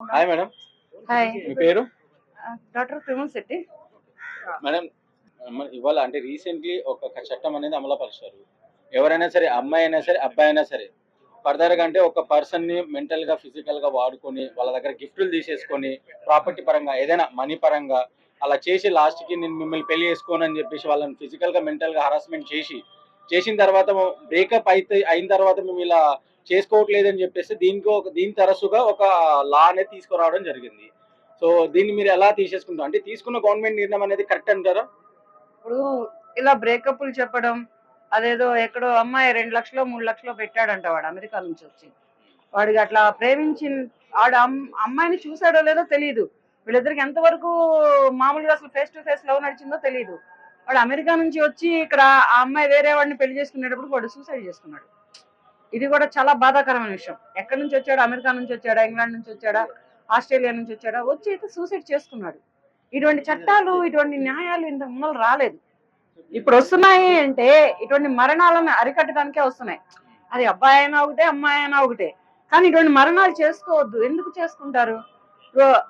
Hi madam hi మీ పేరు? Doctor Tirumala Shetty. Madam ఇవాళ అంటే రీసెంట్లీ ఒక చట్టం అనేది అమలుపరిచారు. ఎవరైనా సరే అమ్మాయి అయినా సరే అబ్బాయి అయినా సరే ఫర్దర్గా అంటే ఒక పర్సన్ని మెంటల్గా ఫిజికల్గా వాడుకొని వాళ్ళ దగ్గర గిఫ్ట్లు తీసేసుకొని ప్రాపర్టీ పరంగా ఏదైనా మనీ పరంగా అలా చేసి లాస్ట్కి నేను మిమ్మల్ని పెళ్ళి చేసుకోను అని చెప్పేసి వాళ్ళని ఫిజికల్గా మెంటల్గా హరాస్మెంట్ చేసి చేసిన తర్వాత బ్రేకప్ అయితే అయిన తర్వాత మేము ఇలా చేసుకోవట్లేదని చెప్పేసి దీనికి ఒక దీని తరచుగా ఒక లా అనేది తీసుకురావడం జరిగింది. సో దీన్ని మీరు ఎలా తీసేసుకుంటారు? అంటే తీసుకున్న గవర్నమెంట్ నిర్ణయం అనేది కరెక్ట్ అంటారా? ఇప్పుడు ఇలా బ్రేకప్లు చెప్పడం అదేదో ఎక్కడో అమ్మాయి రెండు లక్షలు మూడు లక్షలు పెట్టాడంట వాడు అమెరికా నుంచి వచ్చి. వాడికి అట్లా ప్రేమించి వాడు అమ్- అమ్మాయిని చూసాడో లేదో తెలియదు వీళ్ళిద్దరికి ఎంతవరకు మామూలుగా అసలు ఫేస్ టు ఫేస్ లవ్ నడిచిందో తెలియదు వాడు అమెరికా నుంచి వచ్చి ఇక్కడ ఆ అమ్మాయి వేరే వాడిని పెళ్ళి చేసుకునేటప్పుడు వాడు సూసైడ్ చేసుకున్నాడు ఇది కూడా చాలా బాధాకరమైన విషయం. ఎక్కడి నుంచి వచ్చాడు? అమెరికా నుంచి వచ్చాడా? ఇంగ్లాండ్ నుంచి వచ్చాడా? ఆస్ట్రేలియా నుంచి వచ్చాడా? వచ్చి అయితే సూసైడ్ చేసుకున్నాడు. ఇటువంటి చట్టాలు ఇటువంటి న్యాయాలు ఇంత ముందు రాలేదు. ఇప్పుడు వస్తున్నాయి అంటే ఇటువంటి మరణాలను అరికట్టడానికే వస్తున్నాయి. అది అబ్బాయి అయినా ఒకటే అమ్మాయి అయినా ఒకటే. కానీ ఇటువంటి మరణాలు చేసుకోవద్దు. ఎందుకు చేసుకుంటారు?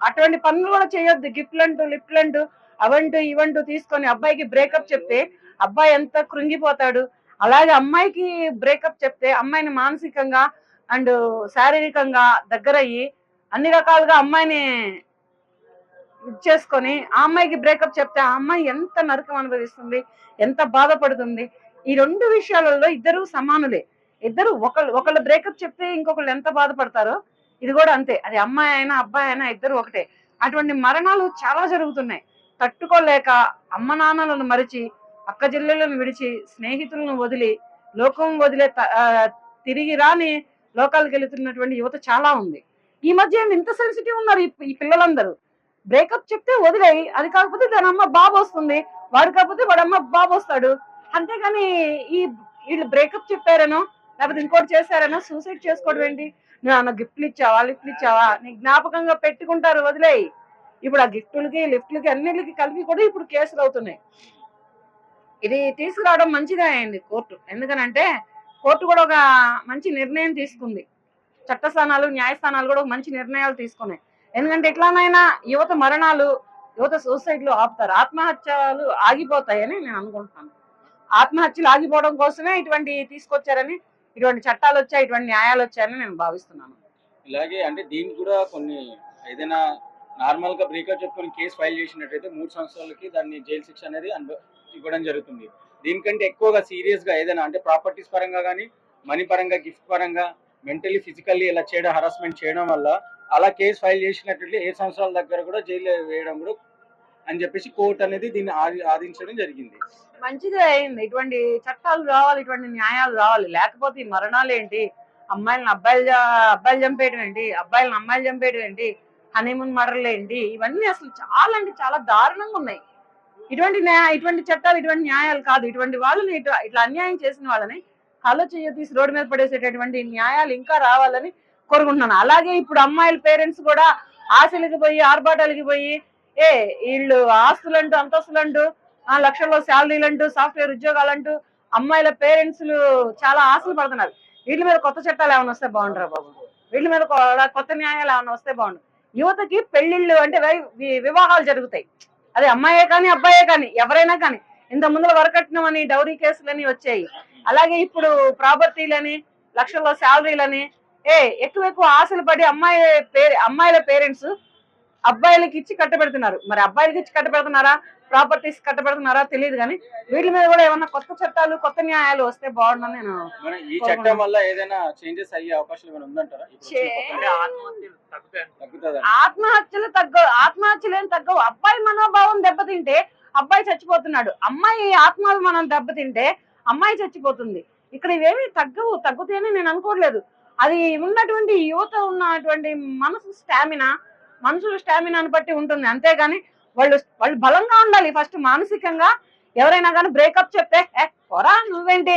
అటువంటి పనులు కూడా చేయొద్దు. గిఫ్ట్లంటూ లిఫ్ట్లంటూ అవంటూ ఇవంటూ తీసుకొని అబ్బాయికి బ్రేకప్ చెప్తే అబ్బాయి ఎంత కృంగిపోతాడు? అలాగే అమ్మాయికి బ్రేకప్ చెప్తే అమ్మాయిని మానసికంగా అండ్ శారీరకంగా దగ్గరయ్యి అన్ని రకాలుగా అమ్మాయిని ఇచ్చేసుకొని ఆ అమ్మాయికి బ్రేకప్ చెప్తే ఆ అమ్మాయి ఎంత నరకం అనుభవిస్తుంది ఎంత బాధపడుతుంది. ఈ రెండు విషయాలలో ఇద్దరు సమానులే. ఇద్దరు ఒకళ్ళు ఒకళ్ళు బ్రేకప్ చెప్తే ఇంకొకళ్ళు ఎంత బాధపడతారో ఇది కూడా అంతే. అది అమ్మాయి అయినా అబ్బాయి అయినా ఇద్దరు ఒకటే. అటువంటి మరణాలు చాలా జరుగుతున్నాయి. తట్టుకోలేక అమ్మ నాన్నలను మరిచి అక్క జిల్లలను విడిచి స్నేహితులను వదిలి లోకం వదిలే త- తిరిగి రాని లోకాలకు వెళుతున్నటువంటి యువత చాలా ఉంది. ఈ మధ్య ఇంత సెన్సిటివ్ ఉన్నారు ఈ- ఈ పిల్లలందరూ? బ్రేకప్ చెప్తే వదిలేయి అది కాకపోతే దాని అమ్మ బాబు వస్తుంది వాడు కాకపోతే వాడు అమ్మ బాబు వస్తాడు. అంతేగాని ఈ వీళ్ళు బ్రేకప్ చెప్పారనో లేకపోతే ఇంకోటి చేశారనో సూసైడ్ చేసుకోవడం ఏంటి? నువ్వు అన్న గిఫ్ట్లు ఇచ్చావా లిఫ్ట్లు ఇచ్చావా? నీ జ్ఞాపకంగా పెట్టుకుంటారు వదిలేయి. ఇప్పుడు ఆ గిఫ్టులకి లిఫ్ట్లకి అన్నిటికి కలిపి కూడా ఇప్పుడు కేసులు అవుతున్నాయి. ఇది తీసుకురావడం మంచిదే అయింది కోర్టు. ఎందుకనంటే కోర్టు కూడా ఒక మంచి నిర్ణయం తీసుకుంది. చట్టస్థానాలు న్యాయస్థానాలు కూడా ఒక మంచి నిర్ణయాలు తీసుకున్నాయి. ఎందుకంటే ఎట్లానైనా యువత మరణాలు యువత సూసైడ్లు ఆపుతారు. ఆత్మహత్యలు ఆగిపోతాయని నేను అనుకుంటున్నాను. ఆత్మహత్యలు ఆగిపోవడం కోసమే ఇటువంటి తీసుకొచ్చారని ఇటువంటి చట్టాలు వచ్చాయి ఇటువంటి న్యాయాలు వచ్చాయని నేను భావిస్తున్నాను. ఇలాగే అంటే దీనికి కూడా కొన్ని ఏదైనా నార్మల్గా బ్రేకప్ చెప్పుకొని కేసు ఫైల్ చేసినట్టయితే మూడు సంవత్సరాలకి దాన్ని జైలు శిక్ష అనేది అనుభ- ఇవ్వడం జరుగుతుంది. దీనికంటే ఎక్కువగా సీరియస్గా ఏదైనా అంటే ప్రాపర్టీస్ పరంగా కానీ మనీ పరంగా గిఫ్ట్ పరంగా మెంటలీ ఫిజికల్లీ ఇలా చేయడం హరాస్మెంట్ చేయడం వల్ల అలా కేసు ఫైల్ చేసినట్లయితే ఏ సంవత్సరాల దగ్గర కూడా జైలు వేయడం కూడా అని చెప్పేసి కోర్టు అనేది దీన్ని ఆది- ఆదించడం జరిగింది. మంచిదే అయింది. ఇటువంటి చట్టాలు రావాలి ఇటువంటి న్యాయాలు రావాలి. లేకపోతే ఈ మరణాలు ఏంటి? అమ్మాయిలను అబ్బాయిలు అబ్బాయిలు చంపేయడం ఏంటి? అబ్బాయిలను అమ్మాయిలు చంపేయడం ఏంటి? హనీమూన్ మర్డర్లు ఏంటి? ఇవన్నీ అసలు చాలా అంటే చాలా దారుణంగా ఉన్నాయి. ఇటువంటి న్యాయ ఇటువంటి చట్టాలు ఇటువంటి న్యాయాలు కాదు. ఇటువంటి వాళ్ళని ఇట్లా అన్యాయం చేసిన వాళ్ళని కళ్ళు చెయ్య తీసి రోడ్డు మీద పడేసేటటువంటి న్యాయాలు ఇంకా రావాలని కోరుకుంటున్నాను. అలాగే ఇప్పుడు అమ్మాయిల పేరెంట్స్ కూడా ఆశలకి పోయి ఆర్భాటాలకి పోయి ఏ వీళ్ళు ఆస్తులంటూ అంతస్తులంటూ ఆ లక్షల్లో శాలరీలు అంటూ సాఫ్ట్వేర్ ఉద్యోగాలు అంటూ అమ్మాయిల పేరెంట్స్ చాలా ఆశలు పడుతున్నారు. వీళ్ళ మీద కొత్త చట్టాలు ఏమైనా వస్తే బాగుంటారా బాబు. వీళ్ళ మీద కొత్త న్యాయాలు ఏమైనా వస్తే బాగుండు. యువతకి పెళ్ళిళ్ళు అంటే వివాహాలు జరుగుతాయి. అదే అమ్మాయే కానీ అబ్బాయే కానీ ఎవరైనా కానీ. ఇంత ముందుల వరకట్నం అని డౌరీ కేసులని వచ్చాయి. అలాగే ఇప్పుడు ప్రాపర్టీలని లక్షల్లో శాలరీలని ఏ ఎక్కువ ఎక్కువ ఆశలు పడి అమ్మాయి పేరు అమ్మాయిల పేరెంట్స్ అబ్బాయిలకి ఇచ్చి కట్టబెడుతున్నారు. మరి అబ్బాయిలకి ఇచ్చి కట్టబెడుతున్నారా? ప్రాపర్టీస్ కట్టబెడుతున్నారా? తెలియదు కానీ వీళ్ళ మీద కూడా ఏమన్నా కొత్త చట్టాలు కొత్త న్యాయాలు వస్తే బాగుండని నేను ఈ చట్టం వల్ల ఏదైనా చేంజెస్ అయ్యే అవకాశం ఉందంటారా? ఆత్మహత్యలు తగ్గ ఆత్మహత్యలు ఏం తగ్గవు. అబ్బాయి మనోభావం దెబ్బతింటే అబ్బాయి చచ్చిపోతున్నాడు. అమ్మాయి ఆత్మాభిమానం దెబ్బతింటే అమ్మాయి చచ్చిపోతుంది. ఇక్కడ ఇవేమి తగ్గవు తగ్గుతాయని నేను అనుకోవట్లేదు. అది ఉన్నటువంటి యువత ఉన్నటువంటి మనసు స్టామినా మనుషుల స్టామినాను బట్టి ఉంటుంది. అంతేగాని వాళ్ళు వాళ్ళు బలంగా ఉండాలి ఫస్ట్ మానసికంగా. ఎవరైనా కానీ బ్రేకప్ చెప్తే "ఏ, కొరా నువ్వేంటి?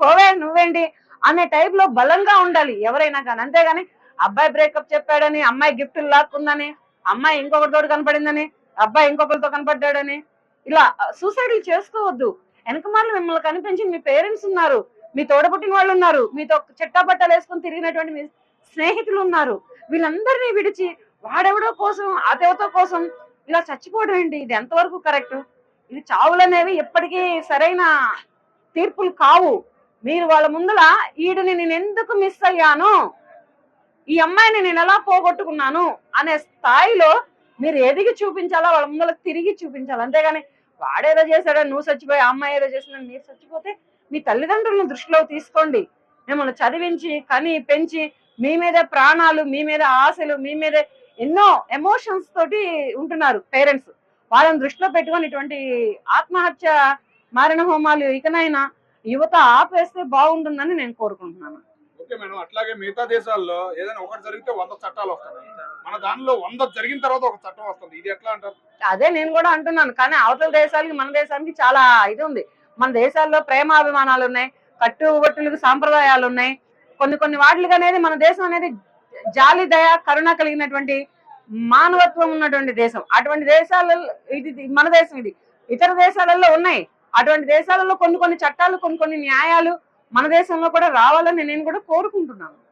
పోవే నువ్వేంటి? అనే టైప్లో బలంగా ఉండాలి ఎవరైనా కానీ అంతేగాని అబ్బాయి బ్రేకప్ చెప్పాడని అమ్మాయి గిఫ్ట్లు లాక్కుందని అమ్మాయి ఇంకొకరితో కనపడిందని అబ్బాయి ఇంకొకరితో కనపడ్డాడని ఇలా సూసైడ్లు చేసుకోవద్దు. వెనకమాల మిమ్మల్ని కనిపించి మీ పేరెంట్స్ ఉన్నారు మీ తోడబుట్టిన వాళ్ళు ఉన్నారు మీతో చెట్టాపట్టాలు వేసుకొని తిరిగినటువంటి మీ స్నేహితులు ఉన్నారు. వీళ్ళందరినీ విడిచి వాడెవడో కోసం అతెవతో కోసం? ఇలా చచ్చిపోవడం ఏంటి? ఇది ఎంతవరకు కరెక్ట్? ఇది చావులు అనేవి ఎప్పటికీ సరైన తీర్పులు కావు. మీరు వాళ్ళ ముందర ఈడుని నేను ఎందుకు మిస్ అయ్యాను? ఈ అమ్మాయిని నేను ఎలా పోగొట్టుకున్నాను? అనే స్థాయిలో మీరు ఎదిగి చూపించాలా? వాళ్ళ ముందర తిరిగి చూపించాలి? అంతేగాని వాడేదో చేశాడో నువ్వు చచ్చిపోయి ఆ అమ్మాయి ఏదో చేసినా మీరు చచ్చిపోతే మీ తల్లిదండ్రులను దృష్టిలో తీసుకోండి. మిమ్మల్ని చదివించి కని పెంచి మీ మీద ప్రాణాలు మీ మీద ఆశలు మీ మీదే ఎన్నో ఎమోషన్స్ తోటి ఉంటున్నారు పేరెంట్స్. వాళ్ళని దృష్టిలో పెట్టుకొని ఇటువంటి ఆత్మహత్య మారణ హోమాలు ఇకనైనా యువత ఆపేస్తే బాగుంటుందని నేను కోరుకుంటున్నాను. Okay madam. అట్లాగే మిగతా దేశాల్లో ఏదైనా ఒకటి జరిగితే వంద చట్టాలు వస్తాయి మన దానిలో వంద జరిగిన తర్వాత ఒక చట్టం వస్తుంది. ఇది ఎట్లా అంటారు? అదే నేను కూడా అంటున్నాను. కానీ అవతల దేశాలకి మన దేశానికి చాలా ఇది ఉంది. మన దేశాల్లో ప్రేమాభిమానాలు ఉన్నాయి కట్టుబట్టులకు సాంప్రదాయాలు ఉన్నాయి. కొన్ని కొన్ని వాటికి అనేది మన దేశం అనేది జాలి దయ కరుణ కలిగినటువంటి మానవత్వం ఉన్నటువంటి దేశం. అటువంటి దేశాలలో ఇది ఇది మన దేశం ఇది. ఇతర దేశాలలో ఉన్నాయి. అటువంటి దేశాలలో కొన్ని కొన్ని చట్టాలు కొన్ని కొన్ని న్యాయాలు మన దేశంలో కూడా రావాలని నేను కూడా కోరుకుంటున్నాను.